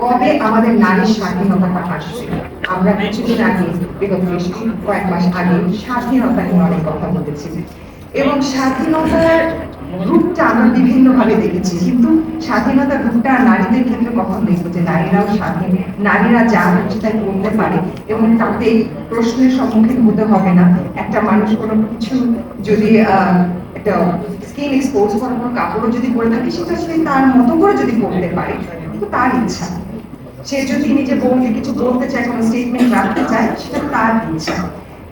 কবে আমাদের নারীর স্বাধীনতাটা আসবে আমরা কিছুদিন আগে, বিগত বেশ কয়েক মাস আগে, স্বাধীনতা নিয়ে অনেক কথা বলেছি। এবং স্বাধীনতার রূপটা আমরা বিভিন্ন ভাবে দেখেছি। কিন্তু স্বাধীনতার রূপটা নারীদের ক্ষেত্রে কখন দেখব যে নারীরাও স্বাধীন, নারীরা যা হচ্ছে তাই করতে পারে? এবং তাতে প্রশ্নের সম্মুখীন হতে হবে না। একটা মানুষ কোনো কিছু যদি একটা স্কিন এক্সপোজ করা কোনো কাপড়ও যদি পরে থাকে, সেটা সে তার মতো করে যদি পড়তে পারে কিন্তু তার ইচ্ছা সে যদি নিজে বউকে কিছু বলতে চায় কোনো স্টেটমেন্ট রাখতে চায় সেটা তার ইচ্ছা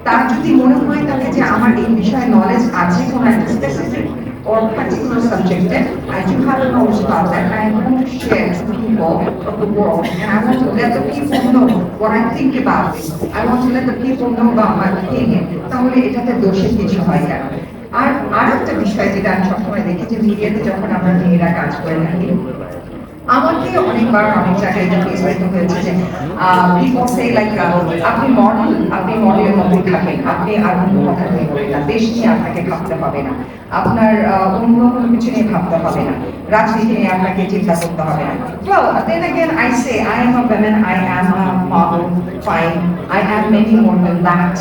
তার যদি মনে হয় থাকে যে আমার এই বিষয়ে নলেজ আছে কোনো একটা specific or particular subject, I do have a knowledge about that. I want to share to people of the world, and I want to let the people know what I think about it. I want to let the people know about my opinion. তাহলে এটাতে দোষের কিছু হয় কেন আর আর একটা বিষয় যেটা আমি সবসময় দেখি যে মিডিয়াতে যখন আমরা মেয়েরা কাজ করে থাকি আমাকে অনেকবার অনেক জায়গায় এটা করতে হয়েছে যে পিপল সে লাইক আপনি মডেল আপনি মডেলের মধ্যে থাকেন আপনি আর অন্য কথা নিয়ে বলেন না দেশ নিয়ে আপনাকে ভাবতে হবে না আপনার অন্য কোনো কিছু নিয়ে ভাবতে হবে না রাজনীতি নিয়ে আপনাকে চিন্তা করতে হবে না well then again I say I am a woman I am a model fine I am many more than that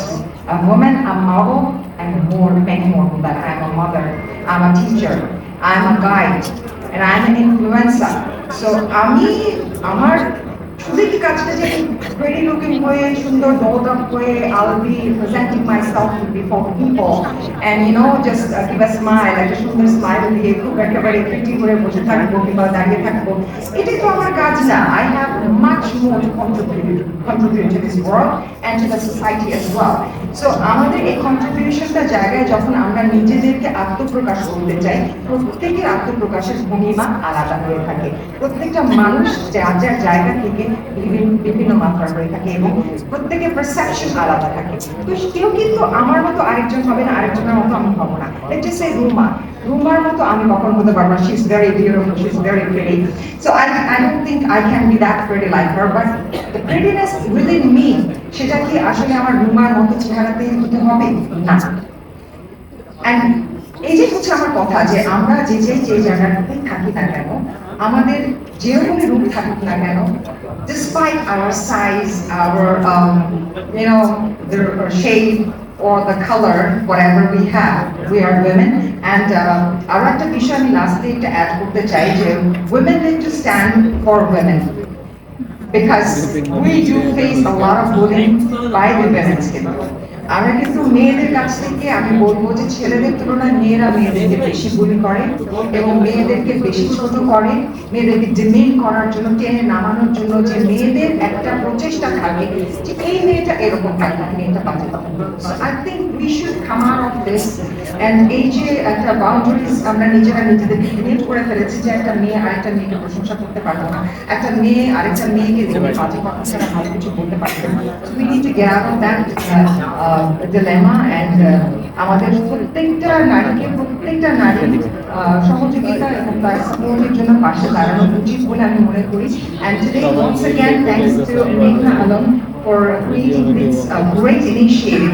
a woman a model and more many more than that I'm a mother I'm a teacher I'm a guide and I'm an influencer so আমি আমার যে very looking হয়ে সুন্দর দৌড় আপ হয়ে I'll be presenting myself before people and you know just give a smile একটা সুন্দর স্মাইল দিয়ে খুব একেবারে ফিটি করে বসে থাকব কিংবা দাঁড়িয়ে থাকব এটাই তো আমার কাজ না I have much more to contribute contribute to this world and to the society as well so আমাদের এই কন্ট্রিবিউশনটা জায়গায় যখন আমরা নিজেদেরকে আত্মপ্রকাশ করতে চাই, প্রত্যেকের আত্মপ্রকাশের ভঙ্গিমা আলাদা হয়ে থাকে। প্রত্যেকটা মানুষ যার যার জায়গা থেকে বিভিন্ন মাত্রা হয়ে থাকে এবং প্রত্যেকের পারসেপশন আলাদা থাকে। তো কেউ কিন্তু আমার মতো আরেকজন হবে না, আরেকজনের মতো আমি হব না। লেটস সে রুমা রুমার মতো আমি কখন হতে পারব না। She is very beautiful she is very pretty so I I don't think I can be that pretty like her but the prettiness within me সেটা কি আসলে আমার রুমার মতো চেহারাতেই হতে হবে? না। And এই যে হচ্ছে আমার কথা যে আমরা যে যে যে জায়গাটাতে থাকি না কেন আমাদের যেরকম রূপ থাকুক না কেন despite our size our um, you know the shape or the color whatever we have we are women and uh, আর একটা বিষয় আমি লাস্টে একটা অ্যাড করতে চাই যে women need to stand for women because we do face a lot of bullying by the women's কিন্তু আমরা কিন্তু মেয়েদের কাছ থেকে আমি বলব যে ছেলেদের তুলনায় মেয়েরা মেয়েদেরকে বেশি বুলি করে এবং মেয়েদেরকে বেশি ছোট করে। মেয়েদেরকে ডিমেন করার জন্য, টেনে নামানোর জন্য যে মেয়েদের একটা প্রচেষ্টা থাকে যে এই মেয়েটা এরকম থাকে মেয়েটা বাজে I think we should come out of this and এই যে একটা বাউন্ডারিজ আমরা নিজেরা নিজেদেরকে ক্রিয়েট করে ফেলেছি যে একটা মেয়ে আরেকটা মেয়েকে প্রশংসা করতে পারব না। একটা মেয়ে আরেকটা মেয়েকে দেখে ছাড়া ভালো কিছু বলতে পারবে না। We need to get out that dilemma and আমাদের প্রত্যেকটা নারীকে প্রত্যেকটা নারী আহ, সহযোগিতা এবং তার সাপোর্টের জন্য পাশে দাঁড়ানো উচিত বলে আমি মনে করি। And today once again thanks to Meghna Alam for creating this uh, great initiative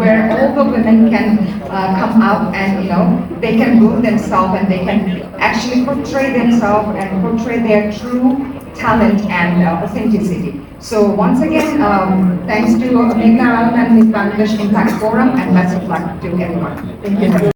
where all the women can uh, come out and you know they can move themselves and they can actually portray themselves and portray their true talent and uh, authenticity. So once again, um, thanks to Meghna Alam and Miss Bangladesh Impact Forum and best of luck to everyone. Thank you.